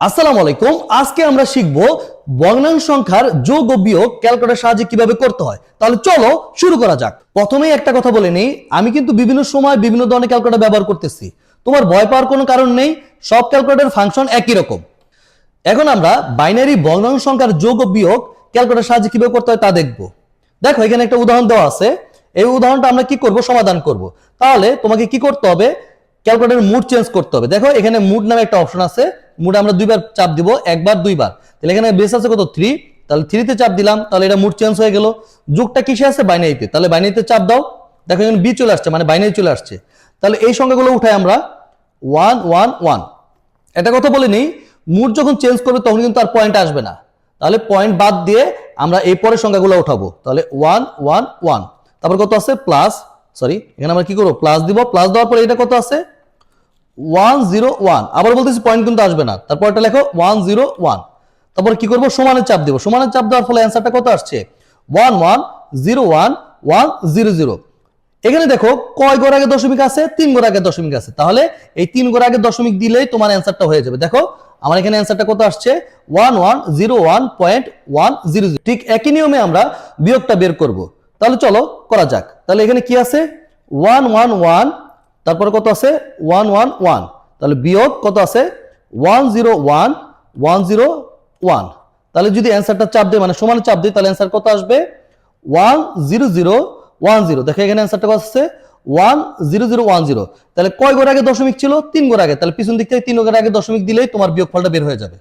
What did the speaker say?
আসসালামু আলাইকুম। আজকে আমরা শিখব ভগ্নাংশ সংখ্যার যোগ ও বিয়োগ ক্যালকুলেটর সাহায্যে কীভাবে করতে হয়। তাহলে চলো শুরু করা যাক। প্রথমেই একটা কথা বলে নেই, আমি কিন্তু বিভিন্ন সময় বিভিন্ন ধরনের ক্যালকুলেটর ব্যবহার করতেছি। তোমার ভয় পাওয়ার কোনো কারণ নেই, সব ক্যালকুলেটর ফাংশন একই রকম। এখন আমরা বাইনারি ভগ্নাংশ সংখ্যার যোগ ও বিয়োগ ক্যালকুলেটর সাহায্যে কীভাবে করতে হয় তা দেখব। দেখো, এখানে একটা উদাহরণ দেওয়া আছে। এই উদাহরণটা আমরা কি করব? সমাধান করব। তাহলে তোমাকে কি করতে হবে? ক্যালকুলেটরের মুড চেঞ্জ করতে হবে। দেখো, এখানে মুড নামে একটা অপশন আছে। মুড আমরা দুইবার চাপ দিব, একবার, দুইবার। তাহলে এখানে বেস আছে কত? থ্রি তাহলে থ্রিতে চাপ দিলাম, তাহলে এটা মুড চেঞ্জ হয়ে গেল। যুগটা কিসে আছে? বাইনারিতে তাহলে বাইনারিতে চাপ দাও। দেখো এখানে বি চলে আসছে মানে বাইনারি চলে আসছে। তাহলে এই সংখ্যাগুলো উঠাই আমরা ওয়ান ওয়ান ওয়ান এটা কথা বলে মুড যখন চেঞ্জ করবে তখন কিন্তু আর পয়েন্ট আসবে না। তাহলে পয়েন্ট বাদ দিয়ে আমরা এই পরের সংখ্যাগুলো উঠাবো। তাহলে ওয়ান ওয়ান ওয়ান তারপর কত আছে? প্লাস সরি এখানে আমরা কি করব? প্লাস দিব। প্লাস দেওয়ার পরে এটা কত আছে? ওয়ান জিরো ওয়ান আবার বলতেছি পয়েন্ট কিন্তু আসবে না। তারপর এটা লেখো ওয়ান জিরো ওয়ান তারপর কি করব? সমানের চাপ দিব। সমানের চাপ দেওয়ার ফলে অ্যান্সারটা কত আসছে? One one zero one one zero zero এখানে দেখো, কয় গোর আগে দশমিক আছে? তিন গোর আগে দশমিক আছে। তাহলে এই তিন গোর আগে দশমিক দিলেই তোমার অ্যান্সারটা হয়ে যাবে। দেখো, আমার এখানে অ্যান্সারটা কত আসছে? One one zero one point one zero ঠিক একই নিয়মে আমরা বিয়োগটা বের করব। তাহলে চলো, করা যাক। তাহলে এখানে কি আছে? ওয়ান ওয়ান ওয়ান তারপরে কত আছে? One one one. তাহলে বিয়োগ কত আছে? One, zero, one one, zero, one. তাহলে যদি অ্যান্সারটা চাপ দেয় মানে সমান চাপ দিই, তাহলে অ্যান্সার কত আসবে? One, zero zero, one, zero. দেখো এখানে অ্যান্সারটা কত আসছে? One, zero zero, one, zero. তাহলে কয় গোর আগে দশমিক ছিল? তিন গোর আগে। তাহলে পিছন দিক থেকে তিন গোর আগে দশমিক দিলেই তোমার বিয়োগ ফলটা বের হয়ে যাবে।